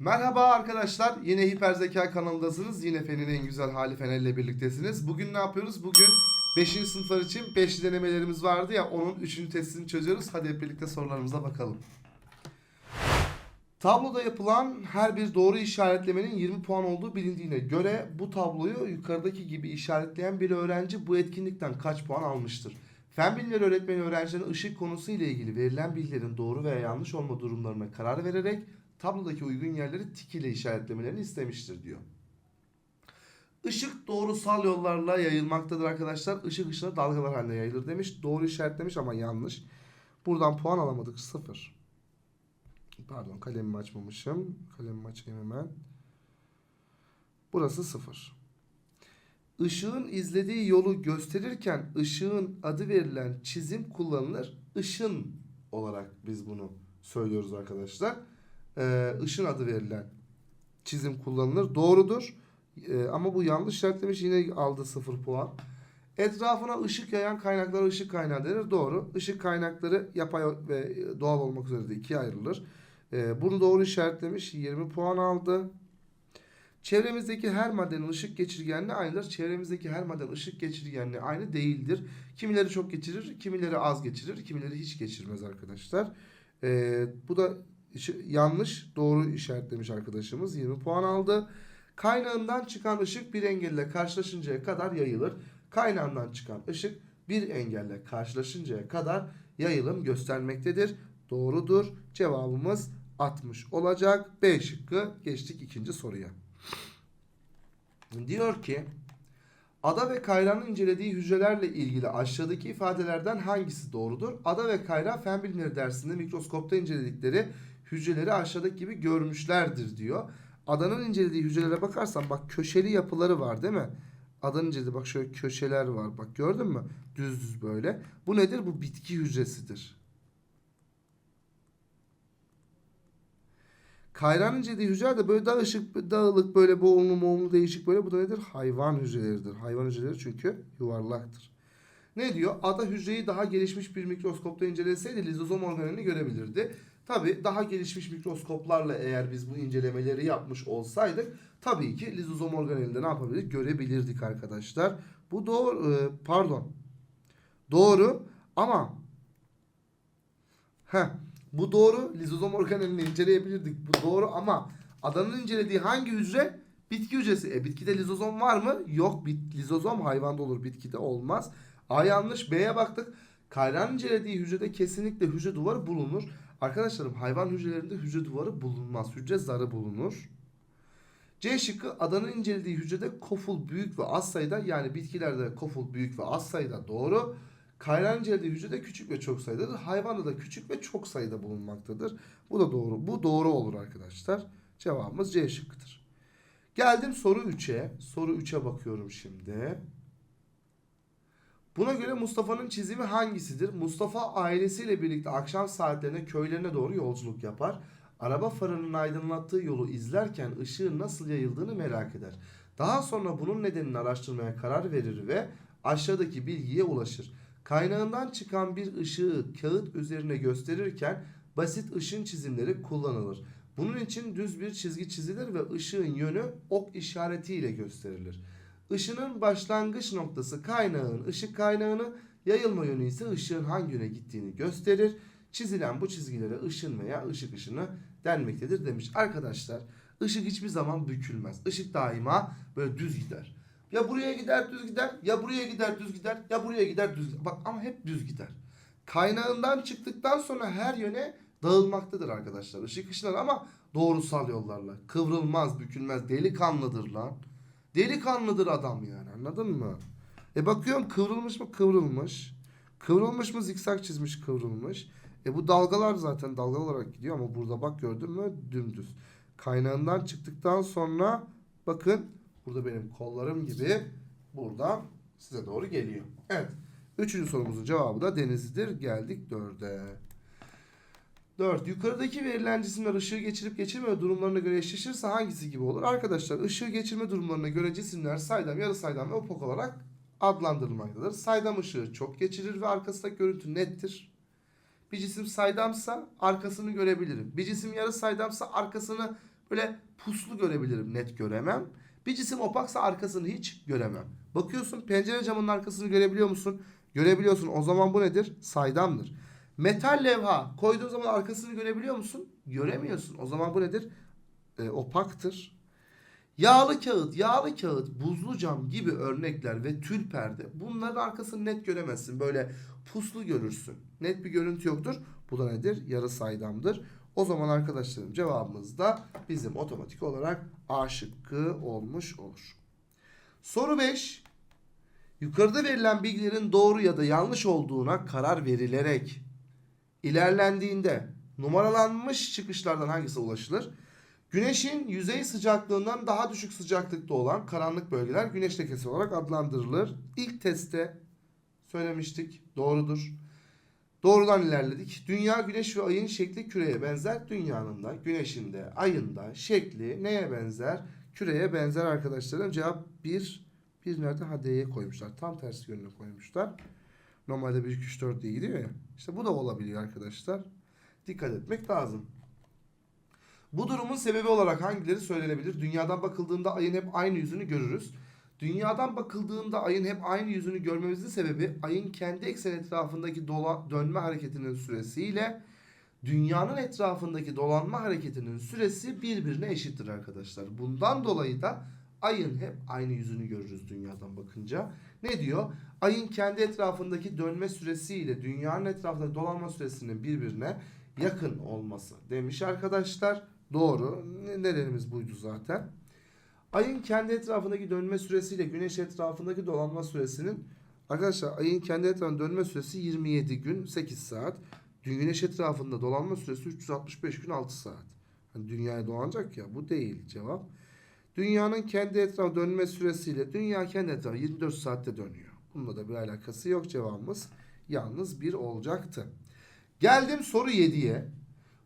Merhaba arkadaşlar. Yine Hiper Zeka kanalındasınız. Yine Fen'in en güzel hali Fener ile birliktesiniz. Bugün ne yapıyoruz? Bugün 5. sınıflar için 5 denemelerimiz vardı ya onun 3. testini çözüyoruz. Hadi hep birlikte sorularımıza bakalım. Tabloda yapılan her bir doğru işaretlemenin 20 puan olduğu bilindiğine göre bu tabloyu yukarıdaki gibi işaretleyen bir öğrenci bu etkinlikten kaç puan almıştır? Fen bilimleri öğretmeni öğrencilerin ışık konusu ile ilgili verilen bilgilerin doğru veya yanlış olma durumlarına karar vererek tablodaki uygun yerleri tik ile işaretlemelerini istemiştir diyor. Işık doğrusal yollarla yayılmaktadır arkadaşlar. Işık ışına dalgalar halinde yayılır demiş. Doğru işaretlemiş ama yanlış. Buradan puan alamadık. Sıfır. Pardon kalemimi açmamışım. Kalemimi açayım hemen. Burası sıfır. Işığın izlediği yolu gösterirken ışığın adı verilen çizim kullanılır. Işın olarak biz bunu söylüyoruz arkadaşlar. Ee, ışın adı verilen çizim kullanılır. Doğrudur. Ee, ama bu yanlış işaretlemiş yine aldı sıfır puan. Etrafına ışık yayan kaynaklara ışık kaynağı denir. Doğru. Işık kaynakları yapay ve doğal olmak üzere de ikiye ayrılır. Ee, bunu doğru işaretlemiş. 20 puan aldı. Çevremizdeki her maddenin ışık geçirgenliği aynıdır. Çevremizdeki her maddenin ışık geçirgenliği aynı değildir. Kimileri çok geçirir, kimileri az geçirir, kimileri hiç geçirmez arkadaşlar. Ee, bu da yanlış, doğru işaretlemiş arkadaşımız. 20 puan aldı. Kaynağından çıkan ışık bir engelle karşılaşıncaya kadar yayılır. Kaynağından çıkan ışık bir engelle karşılaşıncaya kadar yayılım göstermektedir. Doğrudur. Cevabımız 60 olacak. B şıkkı geçtik ikinci soruya. Diyor ki Ada ve Kayra'nın incelediği hücrelerle ilgili aşağıdaki ifadelerden hangisi doğrudur? Ada ve Kayra fen bilimleri dersinde mikroskopta inceledikleri hücreleri aşağıdaki gibi görmüşlerdir diyor. Adanın incelediği hücrelere bakarsan bak köşeli yapıları var değil mi? Adanın incelediği bak şöyle köşeler var. Bak gördün mü? Düz düz böyle. Bu nedir? Bu bitki hücresidir. Kayran incelediği hücreler de böyle dağışık, dağılık böyle boğumlu moğumlu değişik böyle. Bu da nedir? Hayvan hücreleridir. Hayvan hücreleri çünkü yuvarlaktır. Ne diyor? Ada hücreyi daha gelişmiş bir mikroskopta inceleseydi lizozom organelini görebilirdi. Tabi daha gelişmiş mikroskoplarla eğer biz bu incelemeleri yapmış olsaydık tabii ki lizozom organelinde ne yapabilirdik? Görebilirdik arkadaşlar. Bu doğru, e, pardon. Doğru ama Heh, bu doğru. Lizozom organelini inceleyebilirdik. Bu doğru ama adanın incelediği hangi hücre? Bitki hücresi. E bitkide lizozom var mı? Yok. Bit, lizozom hayvanda olur. Bitkide olmaz. A yanlış. B'ye baktık. Kayran incelediği hücrede kesinlikle hücre duvarı bulunur. Arkadaşlarım hayvan hücrelerinde hücre duvarı bulunmaz. Hücre zarı bulunur. C şıkkı adanın incelediği hücrede koful büyük ve az sayıda yani bitkilerde koful büyük ve az sayıda doğru. Kayran incelediği hücrede küçük ve çok sayıdadır. Hayvanda da küçük ve çok sayıda bulunmaktadır. Bu da doğru. Bu doğru olur arkadaşlar. Cevabımız C şıkkıdır. Geldim soru 3'e. Soru 3'e bakıyorum şimdi. Buna göre Mustafa'nın çizimi hangisidir? Mustafa ailesiyle birlikte akşam saatlerinde köylerine doğru yolculuk yapar. Araba farının aydınlattığı yolu izlerken ışığın nasıl yayıldığını merak eder. Daha sonra bunun nedenini araştırmaya karar verir ve aşağıdaki bilgiye ulaşır. Kaynağından çıkan bir ışığı kağıt üzerine gösterirken basit ışın çizimleri kullanılır. Bunun için düz bir çizgi çizilir ve ışığın yönü ok işaretiyle gösterilir. Işının başlangıç noktası kaynağın ışık kaynağını, yayılma yönü ise ışığın hangi yöne gittiğini gösterir. Çizilen bu çizgilere ışın veya ışık ışını denmektedir demiş. Arkadaşlar ışık hiçbir zaman bükülmez. Işık daima böyle düz gider. Ya buraya gider düz gider, ya buraya gider düz gider, ya buraya gider düz gider. Bak ama hep düz gider. Kaynağından çıktıktan sonra her yöne dağılmaktadır arkadaşlar. Işık ışınlar ama doğrusal yollarla. Kıvrılmaz, bükülmez, delikanlıdır lan. Delikanlıdır adam yani anladın mı? E bakıyorum kıvrılmış mı kıvrılmış. Kıvrılmış mı zikzak çizmiş kıvrılmış. E bu dalgalar zaten dalga olarak gidiyor ama burada bak gördün mü dümdüz. Kaynağından çıktıktan sonra bakın burada benim kollarım gibi buradan size doğru geliyor. Evet. Üçüncü sorumuzun cevabı da denizlidir. Geldik dörde. 4. Yukarıdaki verilen cisimler ışığı geçirip geçirmeme durumlarına göre eşleşirse hangisi gibi olur? Arkadaşlar ışığı geçirme durumlarına göre cisimler saydam, yarı saydam ve opok olarak adlandırılmaktadır. Saydam ışığı çok geçirir ve arkasındaki görüntü nettir. Bir cisim saydamsa arkasını görebilirim. Bir cisim yarı saydamsa arkasını Böyle puslu görebilirim, net göremem. Bir cisim opaksa arkasını hiç göremem. Bakıyorsun pencere camının arkasını görebiliyor musun? Görebiliyorsun. O zaman bu nedir? Saydamdır. Metal levha koyduğun zaman arkasını görebiliyor musun? Göremiyorsun. O zaman bu nedir? E, opaktır. Yağlı kağıt, yağlı kağıt, buzlu cam gibi örnekler ve tül perde bunların arkasını net göremezsin. Böyle puslu görürsün. Net bir görüntü yoktur. Bu da nedir? Yarı saydamdır. O zaman arkadaşlarım cevabımız da bizim otomatik olarak A şıkkı olmuş olur. Soru 5. Yukarıda verilen bilgilerin doğru ya da yanlış olduğuna karar verilerek ilerlendiğinde numaralanmış çıkışlardan hangisi ulaşılır? Güneşin yüzey sıcaklığından daha düşük sıcaklıkta olan karanlık bölgeler güneş lekesi olarak adlandırılır. İlk testte söylemiştik. Doğrudur. Doğrudan ilerledik. Dünya, güneş ve ayın şekli küreye benzer. Dünyanın da, güneşin de, ayın da şekli neye benzer? Küreye benzer arkadaşlarım. Cevap 1. Bir nerede? Ha D'ye koymuşlar. Tam tersi yönüne koymuşlar. Normalde 1, 2, 3, 4 diye gidiyor ya. İşte bu da olabiliyor arkadaşlar. Dikkat etmek lazım. Bu durumun sebebi olarak hangileri söylenebilir? Dünyadan bakıldığında ayın hep aynı yüzünü görürüz. Dünyadan bakıldığında ayın hep aynı yüzünü görmemizin sebebi ayın kendi eksen etrafındaki dola, dönme hareketinin süresiyle dünyanın etrafındaki dolanma hareketinin süresi birbirine eşittir arkadaşlar. Bundan dolayı da ayın hep aynı yüzünü görürüz dünyadan bakınca. Ne diyor? Ayın kendi etrafındaki dönme süresiyle dünyanın etrafındaki dolanma süresinin birbirine yakın olması demiş arkadaşlar. Doğru. Nedenimiz buydu zaten. Ayın kendi etrafındaki dönme süresiyle güneş etrafındaki dolanma süresinin arkadaşlar ayın kendi etrafında dönme süresi 27 gün 8 saat. Güneş etrafında dolanma süresi 365 gün 6 saat. Hani dünyaya dolanacak ya bu değil cevap. Dünyanın kendi etrafında dönme süresiyle dünya kendi etrafında 24 saatte dönüyor. Bununla da bir alakası yok cevabımız. Yalnız bir olacaktı. Geldim soru 7'ye.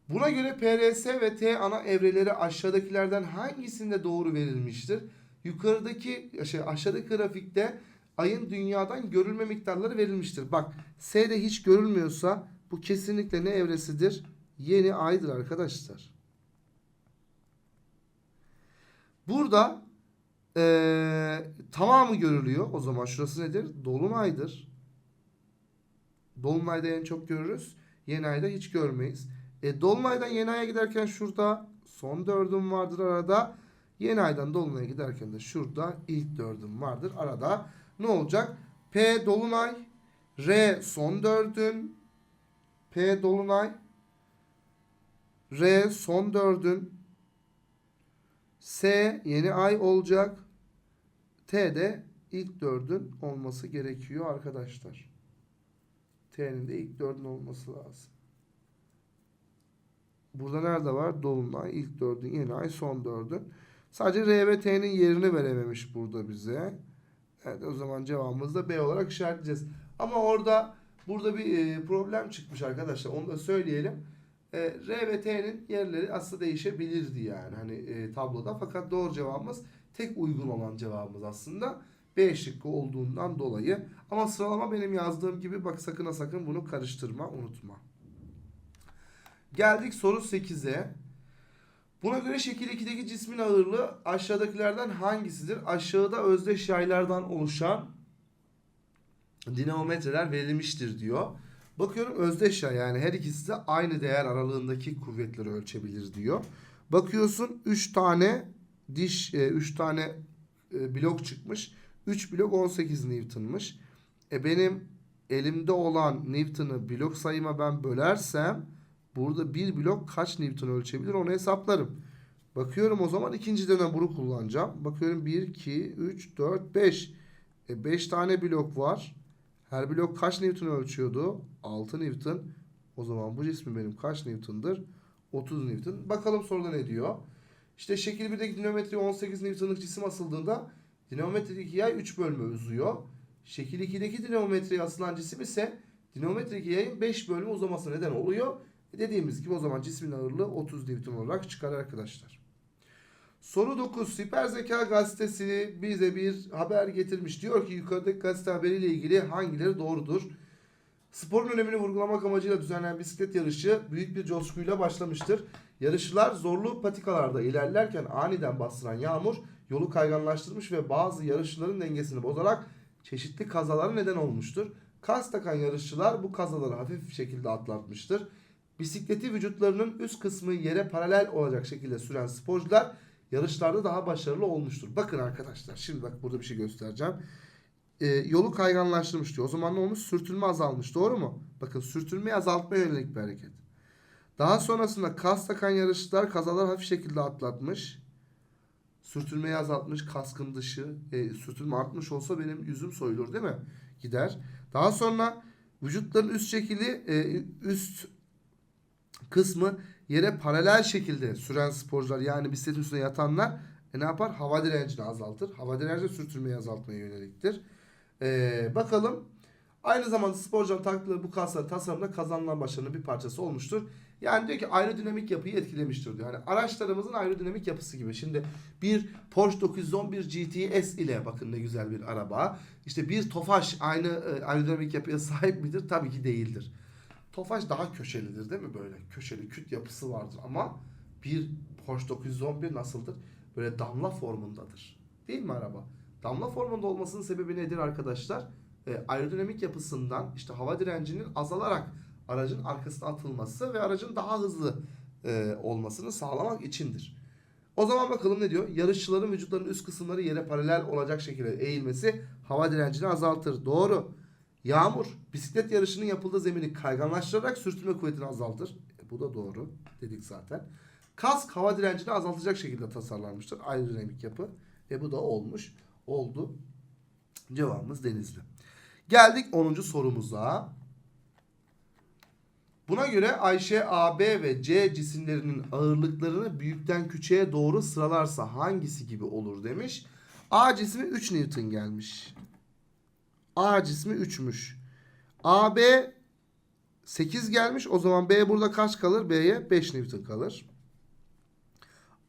Buna göre PRS ve T ana evreleri aşağıdakilerden hangisinde doğru verilmiştir? Yukarıdaki şey aşağıdaki grafikte ayın dünyadan görülme miktarları verilmiştir. Bak S'de hiç görülmüyorsa bu kesinlikle ne evresidir? Yeni aydır arkadaşlar. Burada eee, tamamı görülüyor. O zaman şurası nedir? Dolunaydır. Dolunayda en çok görürüz. Yeni ayda hiç görmeyiz. E, Dolunay'dan yeni aya giderken şurada son dördüm vardır arada. Yeni aydan Dolunay'a giderken de şurada ilk dördüm vardır arada. Ne olacak? P Dolunay, R son dördün, P Dolunay, R son dördün, S yeni ay olacak. T de ilk dördün olması gerekiyor arkadaşlar. T'nin de ilk dördün olması lazım. Burada nerede var? Dolunay, ilk dördün, yeni ay, son dördün. Sadece R ve T'nin yerini verememiş burada bize. Evet o zaman cevabımızı da B olarak işaretleyeceğiz. Ama orada burada bir e, problem çıkmış arkadaşlar. Onu da söyleyelim. E, R ve T'nin yerleri aslında değişebilirdi yani hani e, tabloda. Fakat doğru cevabımız tek uygun olan cevabımız aslında B şıkkı olduğundan dolayı. Ama sıralama benim yazdığım gibi bak sakın ha sakın bunu karıştırma, unutma. Geldik soru 8'e. Buna göre şekil 2'deki cismin ağırlığı aşağıdakilerden hangisidir? Aşağıda özdeş yaylardan oluşan dinamometreler verilmiştir diyor. Bakıyorum özdeş yay yani her ikisi de aynı değer aralığındaki kuvvetleri ölçebilir diyor. Bakıyorsun 3 tane diş 3 tane e, blok çıkmış. 3 blok 18 Newton'mış. E benim elimde olan Newton'ı blok sayıma ben bölersem Burada bir blok kaç Newton ölçebilir onu hesaplarım. Bakıyorum o zaman ikinci dönem bunu kullanacağım. Bakıyorum 1, 2, 3, 4, 5. E 5 tane blok var. Her blok kaç Newton ölçüyordu? 6 Newton. O zaman bu cismin benim kaç Newton'dır? 30 Newton. Bakalım soruda ne diyor? İşte şekil 1'deki dinamometreye 18 Newton'lık cisim asıldığında dinamometredeki yay 3 bölme uzuyor. Şekil 2'deki dinamometreye asılan cisim ise dinamometredeki yayın 5 bölme uzaması neden oluyor. Dediğimiz gibi o zaman cismin ağırlığı 30 Newton olarak çıkar arkadaşlar. Soru 9. Siper Zeka gazetesi bize bir haber getirmiş. Diyor ki yukarıdaki gazete haberiyle ilgili hangileri doğrudur? Sporun önemini vurgulamak amacıyla düzenlenen bisiklet yarışı büyük bir coşkuyla başlamıştır. Yarışçılar zorlu patikalarda ilerlerken aniden bastıran yağmur yolu kayganlaştırmış ve bazı yarışçıların dengesini bozarak çeşitli kazalara neden olmuştur. Kas takan yarışçılar bu kazaları hafif bir şekilde atlatmıştır. Bisikleti vücutlarının üst kısmı yere paralel olacak şekilde süren sporcular yarışlarda daha başarılı olmuştur. Bakın arkadaşlar şimdi bak burada bir şey göstereceğim. Ee, yolu kayganlaştırmış diyor. O zaman ne olmuş? Sürtünme azalmış. Doğru mu? Bakın sürtünmeyi azaltmaya yönelik bir hareket. Daha sonrasında kas takan yarışçılar kazalar hafif şekilde atlatmış. Sürtünmeyi azaltmış. Kaskın dışı. E, sürtünme artmış olsa benim yüzüm soyulur değil mi? Gider. Daha sonra vücutların üst şekli e, üst kısmı yere paralel şekilde süren sporcular yani bisikletin üstüne yatanlar e, ne yapar? Hava direncini azaltır. Hava direnci de sürtünmeyi azaltmaya yöneliktir. E, bakalım. Aynı zamanda sporcuların taktıkları bu kasların tasarımda kazanılan başarının bir parçası olmuştur. Yani diyor ki aerodinamik yapıyı etkilemiştir diyor. Yani araçlarımızın aerodinamik yapısı gibi. Şimdi bir Porsche 911 GTS ile bakın ne güzel bir araba. İşte bir Tofaş aynı e, aerodinamik yapıya sahip midir? Tabii ki değildir. Tofaş daha köşelidir değil mi böyle? Köşeli küt yapısı vardır ama bir Porsche 911 nasıldır? Böyle damla formundadır. Değil mi araba? Damla formunda olmasının sebebi nedir arkadaşlar? E, aerodinamik yapısından işte hava direncinin azalarak aracın arkasına atılması ve aracın daha hızlı e, olmasını sağlamak içindir. O zaman bakalım ne diyor? Yarışçıların vücutlarının üst kısımları yere paralel olacak şekilde eğilmesi hava direncini azaltır. Doğru. Yağmur bisiklet yarışının yapıldığı zemini kayganlaştırarak sürtünme kuvvetini azaltır. E, bu da doğru dedik zaten. Kask hava direncini azaltacak şekilde tasarlanmıştır. Aerodinamik yapı. E bu da olmuş. Oldu. Cevabımız Denizli. Geldik 10. sorumuza. Buna göre Ayşe A, B ve C cisimlerinin ağırlıklarını büyükten küçüğe doğru sıralarsa hangisi gibi olur demiş. A cismi 3 Newton gelmiş. A cismi 3'müş. AB 8 gelmiş. O zaman B burada kaç kalır? B'ye 5 Newton kalır.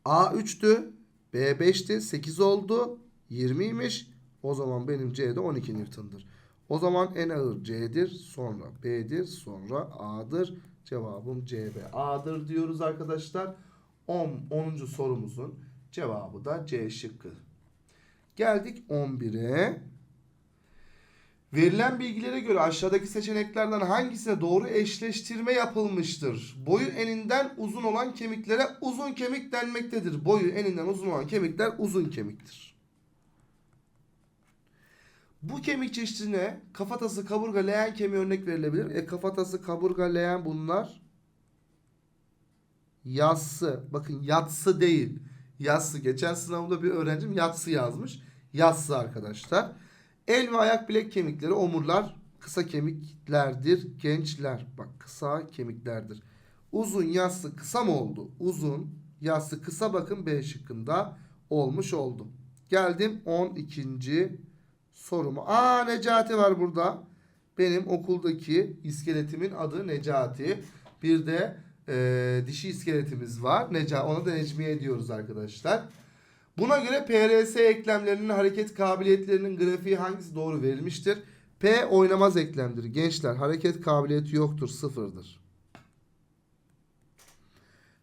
A 3'tü. B 5'ti. 8 oldu. 20'ymiş. O zaman benim C'de 12 Newton'dır. O zaman en ağır C'dir. Sonra B'dir. Sonra A'dır. Cevabım C ve A'dır diyoruz arkadaşlar. 10. 10. sorumuzun cevabı da C şıkkı. Geldik 11'e. Verilen bilgilere göre aşağıdaki seçeneklerden hangisine doğru eşleştirme yapılmıştır? Boyu eninden uzun olan kemiklere uzun kemik denmektedir. Boyu eninden uzun olan kemikler uzun kemiktir. Bu kemik çeşidine kafatası, kaburga, leğen kemiği örnek verilebilir. E kafatası, kaburga, leğen bunlar yassı. Bakın yatsı değil. Yassı. Geçen sınavda bir öğrencim yatsı yazmış. Yassı arkadaşlar. El ve ayak bilek kemikleri, omurlar kısa kemiklerdir. Gençler bak kısa kemiklerdir. Uzun, yassı, kısa mı oldu? Uzun, yassı, kısa bakın B şıkkında olmuş oldu. Geldim 12. soruma. Aa Necati var burada. Benim okuldaki iskeletimin adı Necati. Bir de e, dişi iskeletimiz var. Neca, ona da Necmiye diyoruz arkadaşlar. Buna göre PRS eklemlerinin hareket kabiliyetlerinin grafiği hangisi doğru verilmiştir? P oynamaz eklemdir. Gençler hareket kabiliyeti yoktur. Sıfırdır.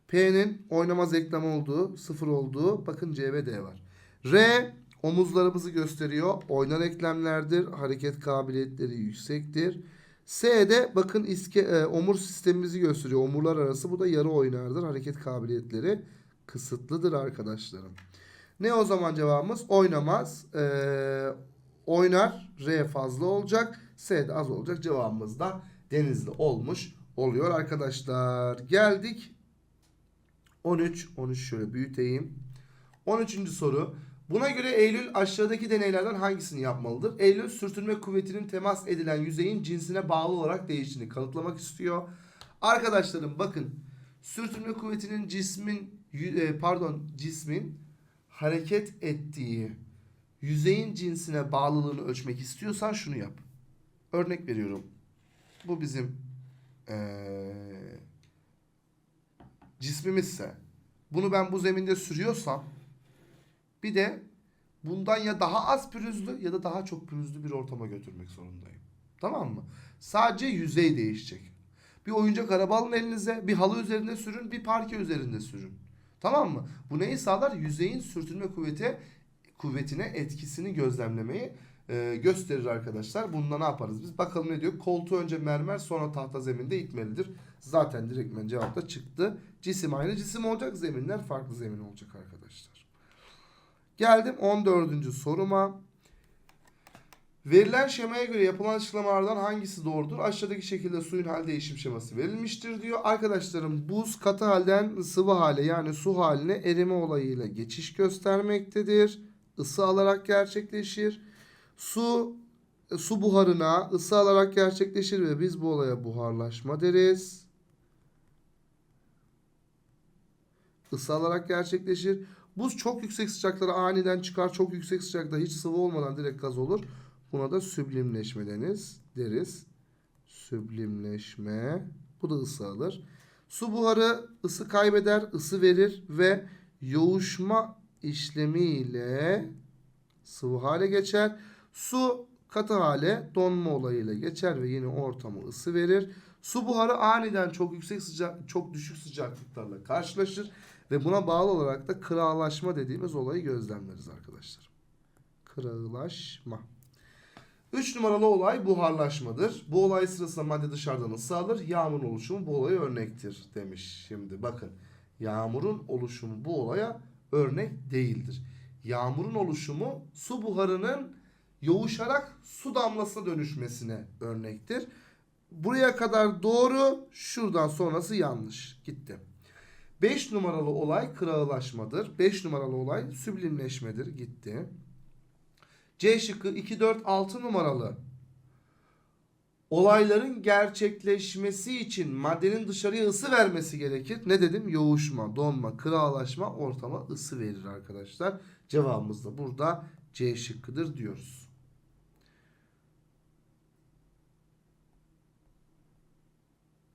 P'nin oynamaz eklem olduğu, sıfır olduğu bakın C ve D var. R omuzlarımızı gösteriyor. Oynar eklemlerdir. Hareket kabiliyetleri yüksektir. S'de bakın iske, e, omur sistemimizi gösteriyor. Omurlar arası bu da yarı oynardır. Hareket kabiliyetleri kısıtlıdır arkadaşlarım. Ne o zaman cevabımız? Oynamaz. Ee, oynar. R fazla olacak. S de az olacak. Cevabımız da denizli olmuş oluyor arkadaşlar. Geldik 13. 13 şöyle büyüteyim. 13. soru. Buna göre Eylül aşağıdaki deneylerden hangisini yapmalıdır? Eylül sürtünme kuvvetinin temas edilen yüzeyin cinsine bağlı olarak değiştiğini kanıtlamak istiyor. Arkadaşlarım bakın sürtünme kuvvetinin cismin e, pardon cismin hareket ettiği yüzeyin cinsine bağlılığını ölçmek istiyorsan şunu yap. Örnek veriyorum. Bu bizim ee, cismimizse bunu ben bu zeminde sürüyorsam bir de bundan ya daha az pürüzlü ya da daha çok pürüzlü bir ortama götürmek zorundayım. Tamam mı? Sadece yüzey değişecek. Bir oyuncak araba alın elinize. Bir halı üzerinde sürün. Bir parke üzerinde sürün. Tamam mı? Bu neyi sağlar? Yüzeyin sürtünme kuvveti kuvvetine etkisini gözlemlemeyi e, gösterir arkadaşlar. Bunda ne yaparız biz? Bakalım ne diyor? Koltuğu önce mermer sonra tahta zeminde itmelidir. Zaten direktmen cevapta çıktı. Cisim aynı cisim olacak. Zeminler farklı zemin olacak arkadaşlar. Geldim 14. soruma. Verilen şemaya göre yapılan açıklamalardan hangisi doğrudur? Aşağıdaki şekilde suyun hal değişim şeması verilmiştir diyor. Arkadaşlarım buz katı halden sıvı hale yani su haline erime olayıyla geçiş göstermektedir. Isı alarak gerçekleşir. Su su buharına ısı alarak gerçekleşir ve biz bu olaya buharlaşma deriz. Isı alarak gerçekleşir. Buz çok yüksek sıcaklara aniden çıkar. Çok yüksek sıcakta hiç sıvı olmadan direkt gaz olur. Buna da süblimleşme deniz deriz. Süblimleşme. Bu da ısı alır. Su buharı ısı kaybeder, ısı verir ve yoğuşma işlemiyle sıvı hale geçer. Su katı hale donma olayıyla geçer ve yine ortama ısı verir. Su buharı aniden çok yüksek sıcak, çok düşük sıcaklıklarla karşılaşır ve buna bağlı olarak da kırağılaşma dediğimiz olayı gözlemleriz arkadaşlar. Kırağılaşma. 3 numaralı olay buharlaşmadır. Bu olay sırasında madde dışarıdan ısı alır. Yağmurun oluşumu bu olaya örnektir demiş. Şimdi bakın yağmurun oluşumu bu olaya örnek değildir. Yağmurun oluşumu su buharının yoğuşarak su damlasına dönüşmesine örnektir. Buraya kadar doğru, şuradan sonrası yanlış. Gitti. 5 numaralı olay kırağılaşmadır. 5 numaralı olay süblimleşmedir. Gitti. C şıkkı 2, 4, 6 numaralı. Olayların gerçekleşmesi için maddenin dışarıya ısı vermesi gerekir. Ne dedim? Yoğuşma, donma, kırağılaşma ortama ısı verir arkadaşlar. Cevabımız da burada C şıkkıdır diyoruz.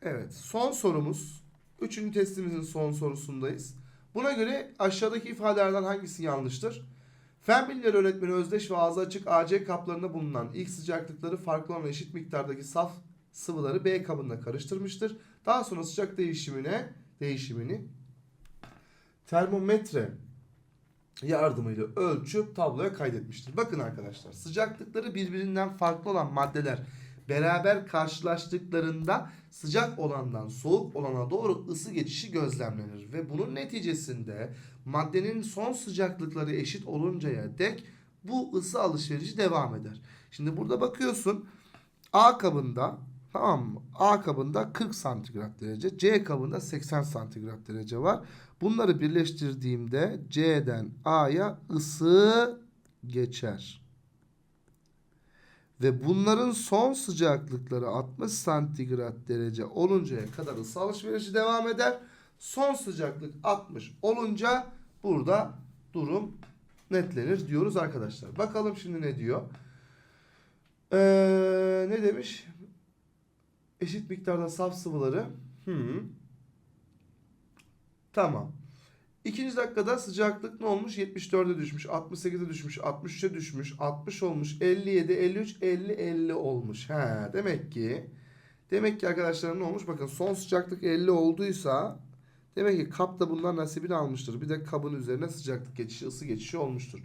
Evet son sorumuz. Üçüncü testimizin son sorusundayız. Buna göre aşağıdaki ifadelerden hangisi yanlıştır? Fen bilimleri öğretmeni özdeş ve ağzı açık AC kaplarında bulunan ilk sıcaklıkları farklı olan eşit miktardaki saf sıvıları B kabında karıştırmıştır. Daha sonra sıcak değişimine değişimini termometre yardımıyla ölçüp tabloya kaydetmiştir. Bakın arkadaşlar sıcaklıkları birbirinden farklı olan maddeler beraber karşılaştıklarında sıcak olandan soğuk olana doğru ısı geçişi gözlemlenir ve bunun neticesinde maddenin son sıcaklıkları eşit oluncaya dek bu ısı alışverişi devam eder. Şimdi burada bakıyorsun A kabında tamam mı? A kabında 40 santigrat derece, C kabında 80 santigrat derece var. Bunları birleştirdiğimde C'den A'ya ısı geçer. Ve bunların son sıcaklıkları 60 santigrat derece oluncaya kadar ısı alışverişi devam eder. Son sıcaklık 60 olunca burada durum netlenir diyoruz arkadaşlar. Bakalım şimdi ne diyor? Ee, ne demiş? Eşit miktarda saf sıvıları. Hı. Tamam. İkinci dakikada sıcaklık ne olmuş? 74'e düşmüş, 68'e düşmüş, 63'e düşmüş, 60 olmuş, 57, 53, 50, 50 olmuş. He, demek ki demek ki arkadaşlar ne olmuş? Bakın son sıcaklık 50 olduysa demek ki kap da bundan nasibini almıştır. Bir de kabın üzerine sıcaklık geçişi, ısı geçişi olmuştur.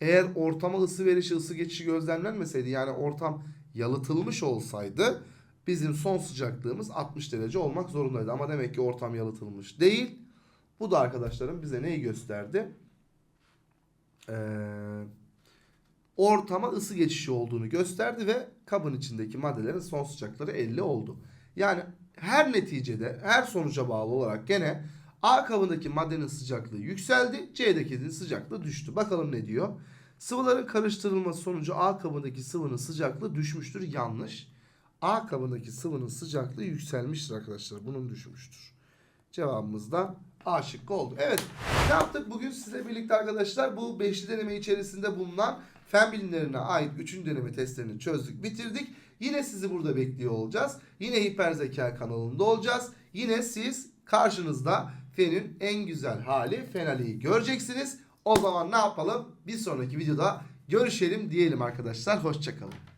Eğer ortama ısı verişi, ısı geçişi gözlemlenmeseydi yani ortam yalıtılmış olsaydı bizim son sıcaklığımız 60 derece olmak zorundaydı. Ama demek ki ortam yalıtılmış değil. Bu da arkadaşlarım bize neyi gösterdi? Ee, ortama ısı geçişi olduğunu gösterdi ve kabın içindeki maddelerin son sıcaklıkları 50 oldu. Yani her neticede her sonuca bağlı olarak gene A kabındaki maddenin sıcaklığı yükseldi. C'dekinin sıcaklığı düştü. Bakalım ne diyor? Sıvıların karıştırılması sonucu A kabındaki sıvının sıcaklığı düşmüştür. Yanlış. A kabındaki sıvının sıcaklığı yükselmiştir arkadaşlar. Bunun düşmüştür. Cevabımız da A şıkkı oldu. Evet ne yaptık bugün size birlikte arkadaşlar bu beşli deneme içerisinde bulunan fen bilimlerine ait 3. deneme testlerini çözdük bitirdik. Yine sizi burada bekliyor olacağız. Yine hiper zeka kanalında olacağız. Yine siz karşınızda fenin en güzel hali Fenali'yi göreceksiniz. O zaman ne yapalım? Bir sonraki videoda görüşelim diyelim arkadaşlar. Hoşçakalın.